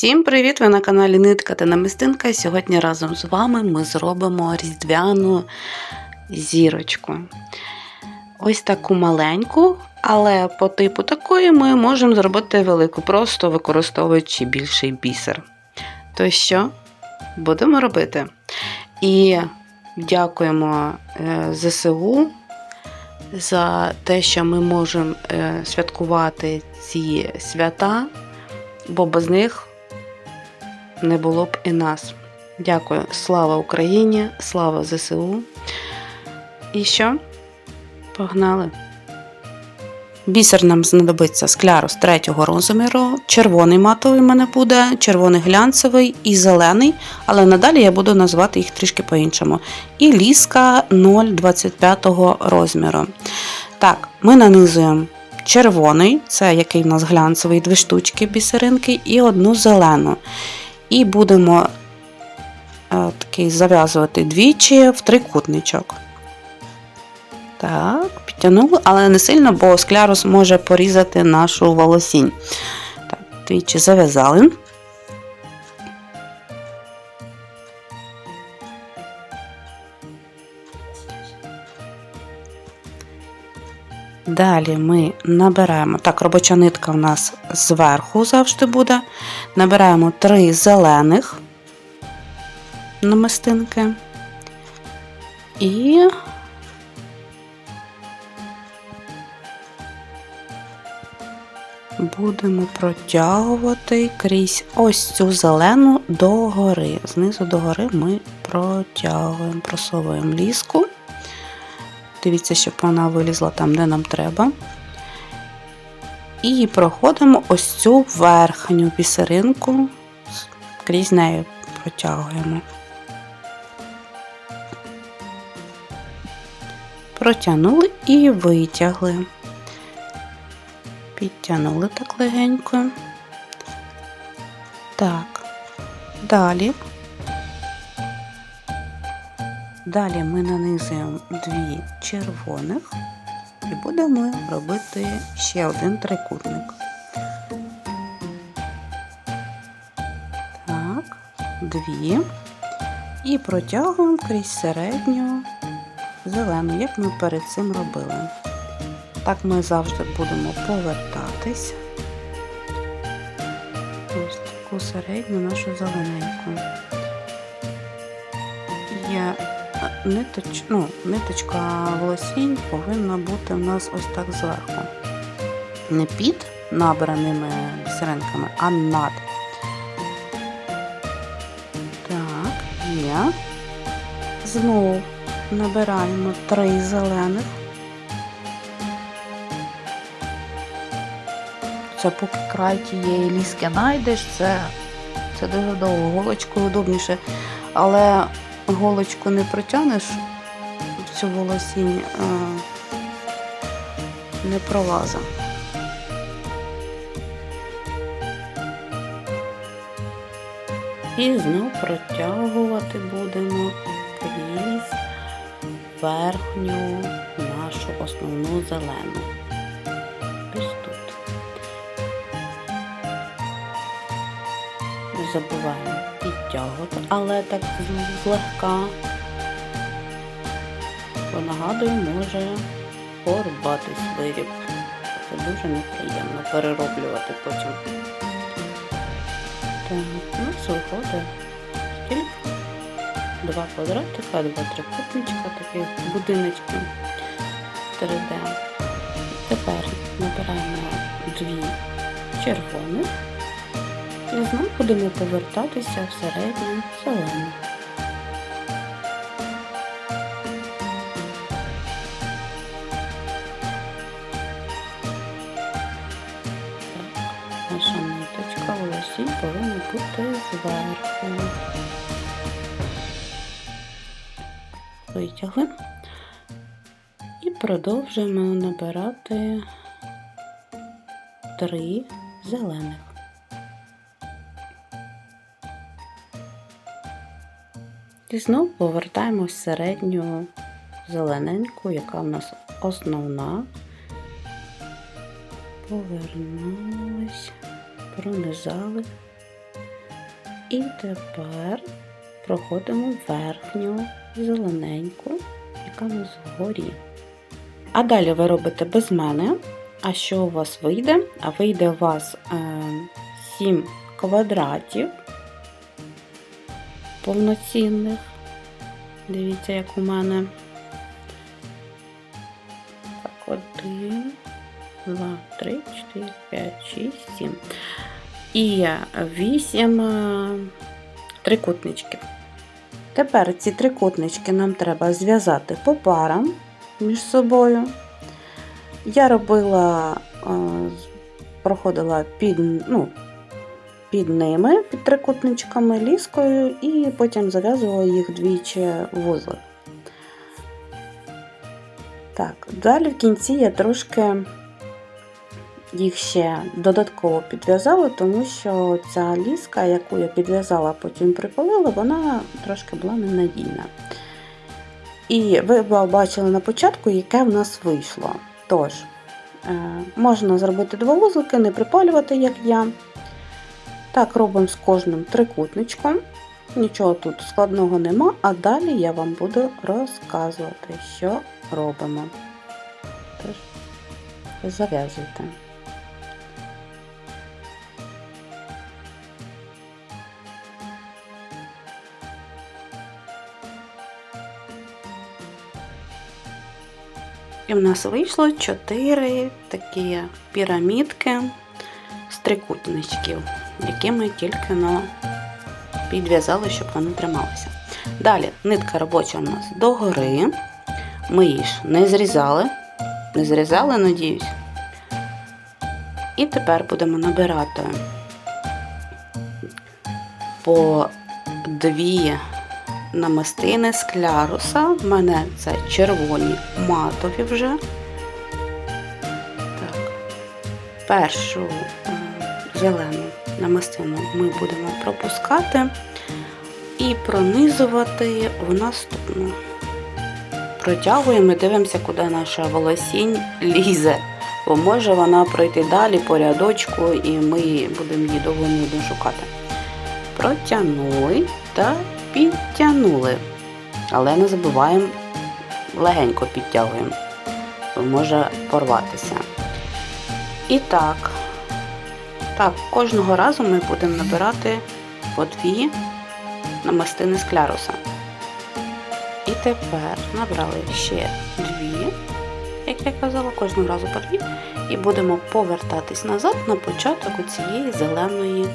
Всім привіт! Ви на каналі Нитка та Намистинка. І Сьогодні разом з вами ми зробимо різдвяну зірочку. Ось таку маленьку, але по типу такої ми можемо зробити велику, просто використовуючи більший бісер. То що, будемо робити. І дякуємо е, ЗСУ за те, що ми можемо е, святкувати ці свята, бо без них не було б і нас. Дякую. Слава Україні, слава ЗСУ. І що? Погнали. Бісер нам знадобиться склярус третього розміру, червоний матовий в мене буде, червоний глянцевий і зелений, але надалі я буду називати їх трішки по-іншому. І ліска 0,25 розміру. Так, ми нанизуємо червоний, це який в нас глянцевий, дві штучки бісеринки, і одну зелену. І будемо е, такий зав'язувати двічі в трикутничок. Так, підтягнули, але не сильно, бо склярус може порізати нашу волосінь. Так, двічі зав'язали. Далі ми набираємо, так, робоча нитка в нас зверху завжди буде. Набираємо три зелених намистинки і будемо протягувати крізь ось цю зелену догори. Знизу догори ми протягуємо, просовуємо ліску. Дивіться, щоб вона вилізла там, де нам треба. І проходимо ось цю верхню бісеринку, крізь неї протягуємо. Протягнули і витягли. Підтягнули так легенько. Так, далі. Далі ми нанизуємо дві червоних і будемо робити ще один трикутник. Так, дві. І протягуємо крізь середню зелену, як ми перед цим робили. Так ми завжди будемо повертатись. Ось таку середню нашу зелененьку. Я ниточ, ну, ниточка волосінь повинна бути у нас ось так зверху. Не під набраними бісеринками, а над. Так, є. Знову набираємо три зелених. Це поки край тієї ліски знайдеш, це, це дуже довго, голочкою удобніше. Але голочку не протягнеш, в цю волосінь не пролаза. І знов протягувати будемо крізь верхню нашу основну зелену. Ось тут. Не забуваємо підтягувати, але так злегка, бо нагадую, може порубатись виріб. Це дуже неприємно перероблювати потім. Так, у нас виходить скільки? Два квадратика, два трикутничка, таких будиночки 3D. Тепер набираємо дві червоних. Знову будемо повертатися в середню зелену. Наша ниточка волосінь повинна бути зверху. Витягли і продовжуємо набирати три зелених. І знову повертаємось в середню зелененьку, яка в нас основна. Повернулись, пронизали. І тепер проходимо верхню зелененьку, яка у нас вгорі. А далі ви робите без мене. А що у вас вийде? А вийде у вас е, 7 квадратів повноцінних. Дивіться, як у мене. Так, один, два, три, чотири, п'ять, шість, сім. І вісім е, трикутничків. Тепер ці трикутнички нам треба зв'язати по парам між собою. Я робила, е, проходила під, ну, під ними, під трикутничками ліскою, і потім зав'язувала їх двічі вузлик. Так, далі в кінці я трошки їх ще додатково підв'язала, тому що ця ліска, яку я підв'язала, потім припалила, вона трошки була ненадійна. І ви бачили на початку, яке в нас вийшло. Тож, е, можна зробити два вузлики, не припалювати, як я. Так, робимо з кожним трикутничком. Нічого тут складного нема, а далі я вам буду розказувати, що робимо. Тож, зав'язуйте. І в нас вийшло 4 такі пірамідки з трикутничків, які ми тільки ну, підв'язали, щоб вони трималися. Далі нитка робоча у нас догори. Ми її ж не зрізали, не зрізали, надіюсь. І тепер будемо набирати по дві намистини з кляруса. У мене це червоні матові вже. Так. Першу зелену намистину ми будемо пропускати і пронизувати в наступну. Протягуємо і дивимося, куди наша волосінь лізе. Бо може вона пройти далі по рядочку, і ми будемо її довго нудно шукати. Протягнули та підтягнули. Але не забуваємо, легенько підтягуємо, бо може порватися. І так, так, кожного разу ми будемо набирати по дві намастини з кляруса. І тепер набрали ще дві, як я казала, кожного разу по дві. І будемо повертатись назад на початок цієї зеленої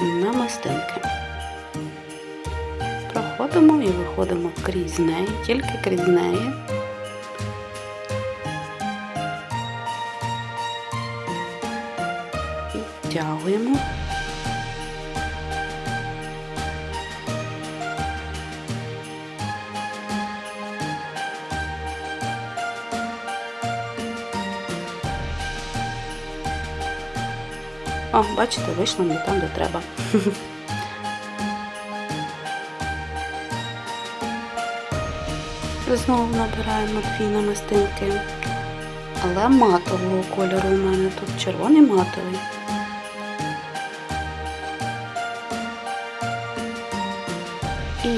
намистинки. Проходимо і виходимо крізь неї, тільки крізь неї. Підтягуємо. О, бачите, вийшло не там, де треба. Знову набираємо дві намистинки. Але матового кольору у мене тут червоний матовий.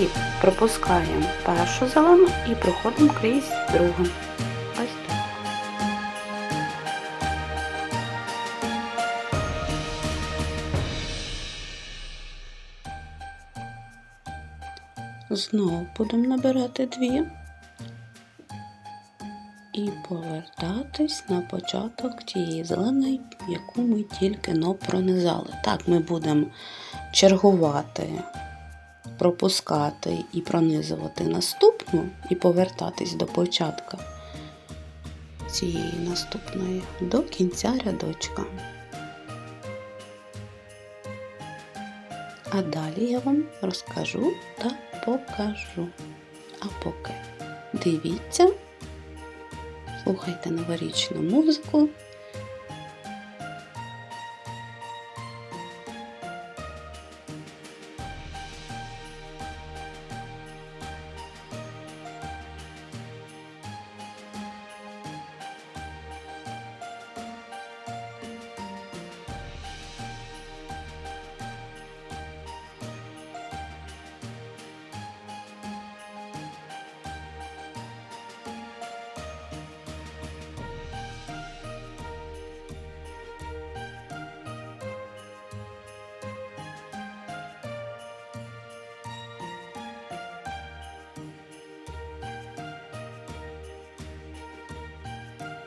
І пропускаємо першу зелену і проходимо крізь другу. Ось так. Знову будемо набирати дві і повертатись на початок тієї зеленої, яку ми тільки но пронизали. Так, ми будемо чергувати, пропускати і пронизувати наступну, і повертатись до початка цієї наступної до кінця рядочка. А далі я вам розкажу та покажу. А поки дивіться, слухайте новорічну музику.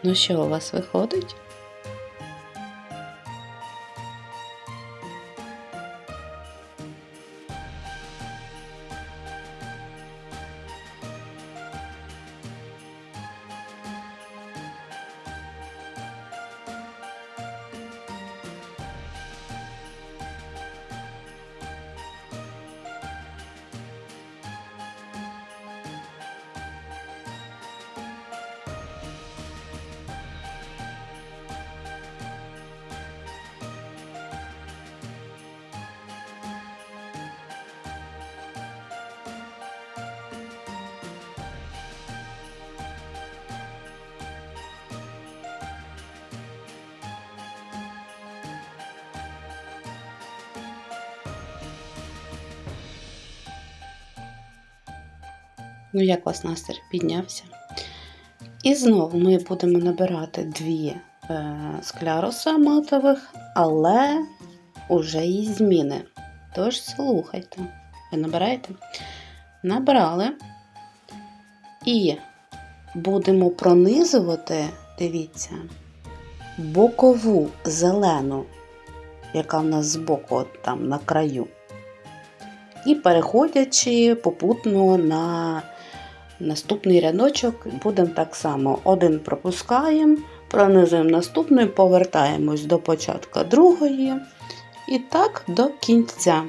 Ну що у вас виходить? Ну, як вас настрій піднявся? І знову ми будемо набирати дві е, скляруса матових, але уже і зміни. Тож слухайте. Ви набираєте? Набрали. І будемо пронизувати, дивіться, бокову зелену, яка в нас збоку, там на краю. І переходячи попутно на наступний рядочок, будемо так само один пропускаємо, пронизуємо наступний, повертаємось до початку другої. І так до кінця.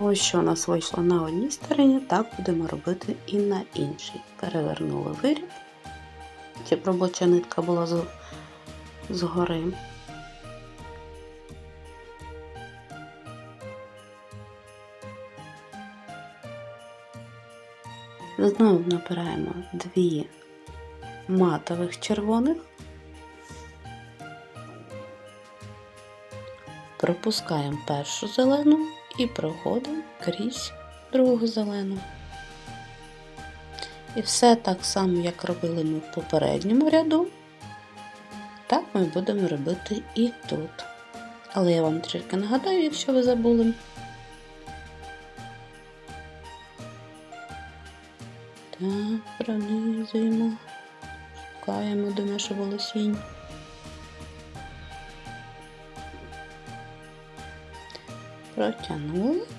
Ось що у нас вийшло на одній стороні, так будемо робити і на іншій. Перевернули виріб, щоб робоча нитка була з- згори. Знову набираємо дві матових червоних, пропускаємо першу зелену і проходимо крізь другу зелену. І все так само, як робили ми в попередньому ряду, так ми будемо робити і тут. Але я вам трішки нагадаю, якщо ви забули. Так, пронизуємо, шукаємо до нашого волосінь. 그렇지 않아요?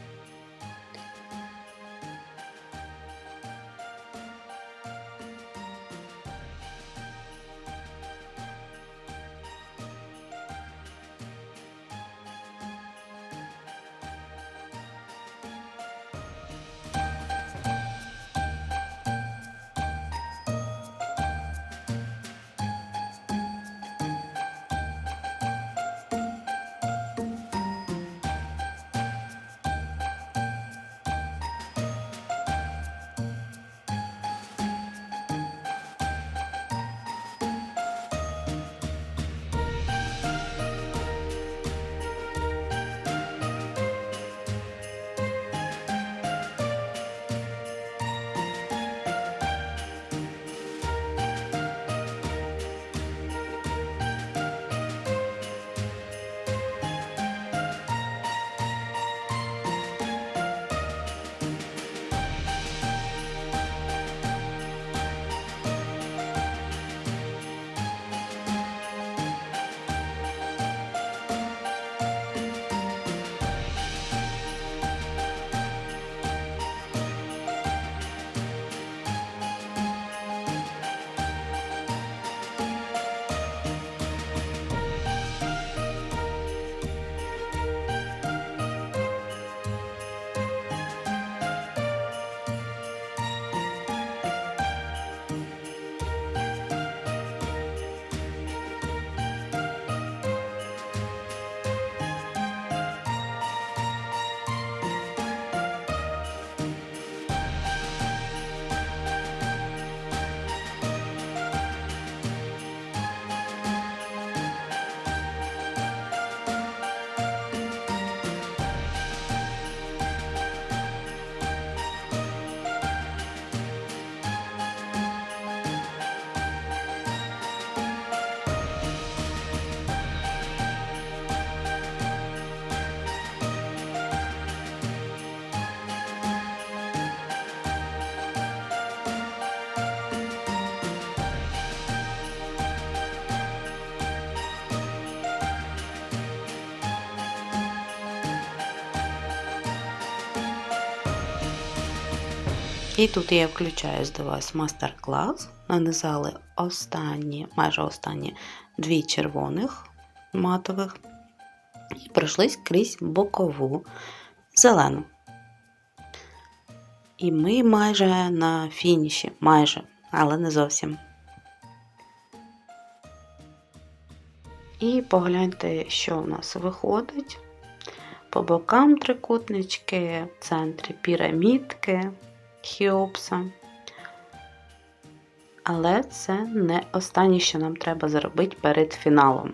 І тут я включаю до вас мастер-клас. Нанизали останні, майже останні дві червоних матових і пройшлись крізь бокову зелену. І ми майже на фініші, майже, але не зовсім. І погляньте, що у нас виходить. По бокам трикутнички, в центрі пірамідки, хіопса. Але це не останнє, що нам треба зробити перед фіналом.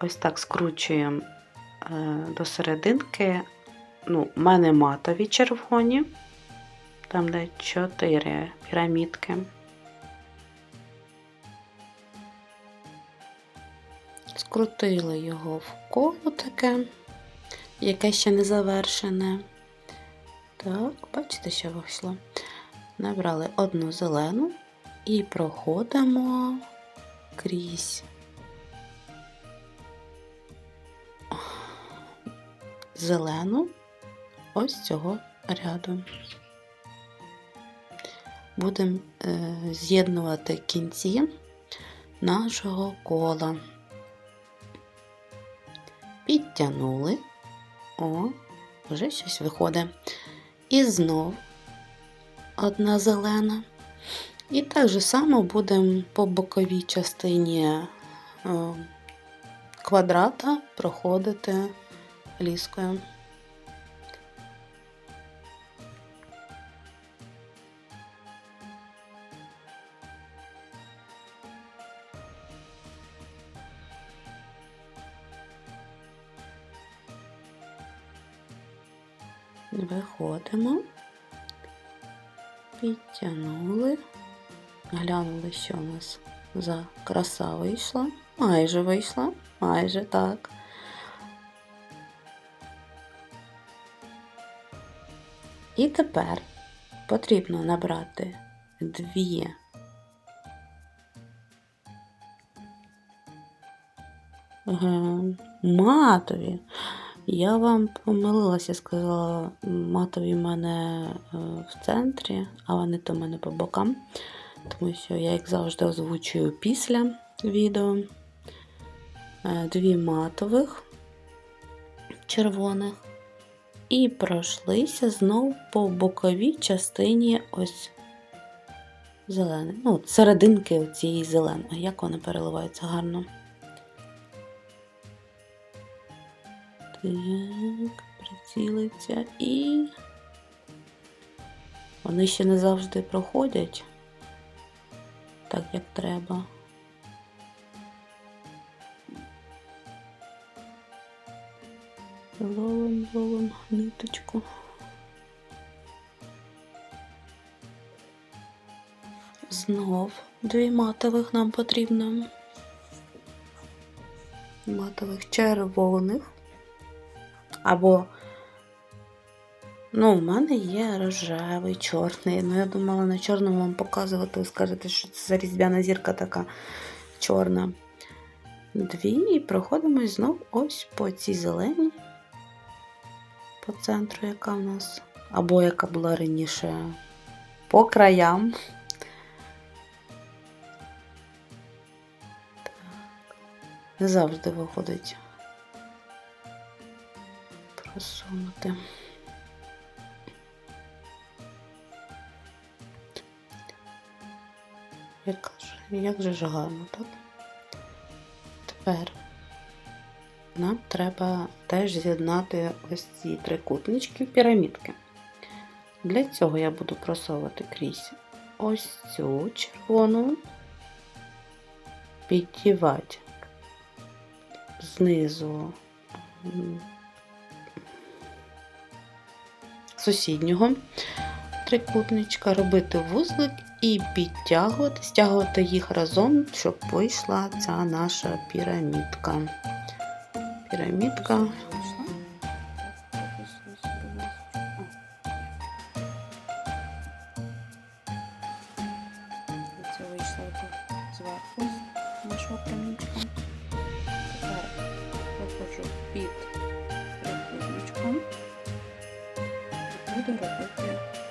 Ось так скручуємо е, до серединки. Ну, У мене матові червоні, там де 4 пірамідки. Скрутили його в коло таке, яке ще не завершене. Так, бачите, що вийшло. Набрали одну зелену і проходимо крізь зелену ось цього ряду. Будемо е, з'єднувати кінці нашого кола. Підтягнули, о, вже щось виходить. І знов одна зелена. І так же само будемо по боковій частині е, квадрата проходити ліскою. Виходимо, підтягнули, глянули, що у нас за краса вийшла. Майже вийшла, майже так. І тепер потрібно набрати дві матові. Я вам помилилася, сказала, матові в мене е, в центрі, а вони то в мене по бокам, тому що я їх завжди озвучую після відео. Е, дві матових червоних. І пройшлися знов по боковій частині ось зелений. Ну, серединки цієї зеленої. Як вони переливаються гарно. Так, прицілиться і вони ще не завжди проходять так, як треба. Ловим, ловим ниточку. Знов дві матових нам потрібно. Матових червоних. Або, ну, в мене є рожевий, чорний. Ну, я думала на чорному вам показувати, ви скажете, що це за різдвяна зірка така чорна. Дві і проходимо знов ось по цій зеленій по центру, яка в нас, або яка була раніше по краям. Так. Не завжди виходить просунути. Як, як же ж гарно, так? Тепер нам треба теж з'єднати ось ці трикутнички в пірамідки. Для цього я буду просовувати крізь ось цю червону, піддівати знизу сусіднього трикутничка, робити вузлик і підтягувати, стягувати їх разом, щоб вийшла ця наша пірамідка пірамідка. Трикутничком і буду робити витягуючи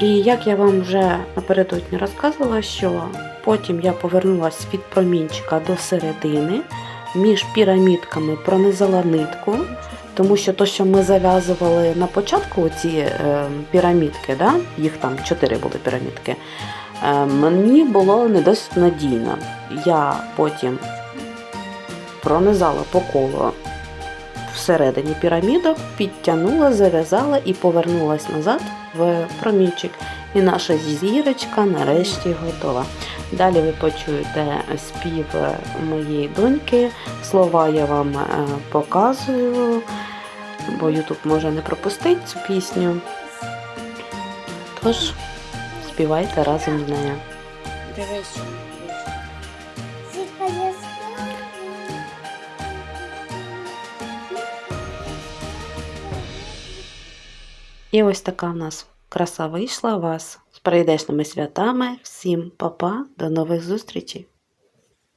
І як я вам вже напередодні розказувала, що потім я повернулася від промінчика до середини, між пірамідками пронизала нитку, тому що то, що ми зав'язували на початку ці е, пірамідки, да? їх там чотири були пірамідки, е, мені було не досить надійно. Я потім пронизала по колу всередині пірамідок, підтягнула, зав'язала і повернулась назад в промінчик. І наша зірочка нарешті готова. Далі ви почуєте спів моєї доньки. Слова я вам е, показую, бо YouTube може не пропустити цю пісню. Тож, співайте разом з нею. Дивись, І ось така в нас краса вийшла вас з прийдешними святами. Всім па-па, до нових зустрічей!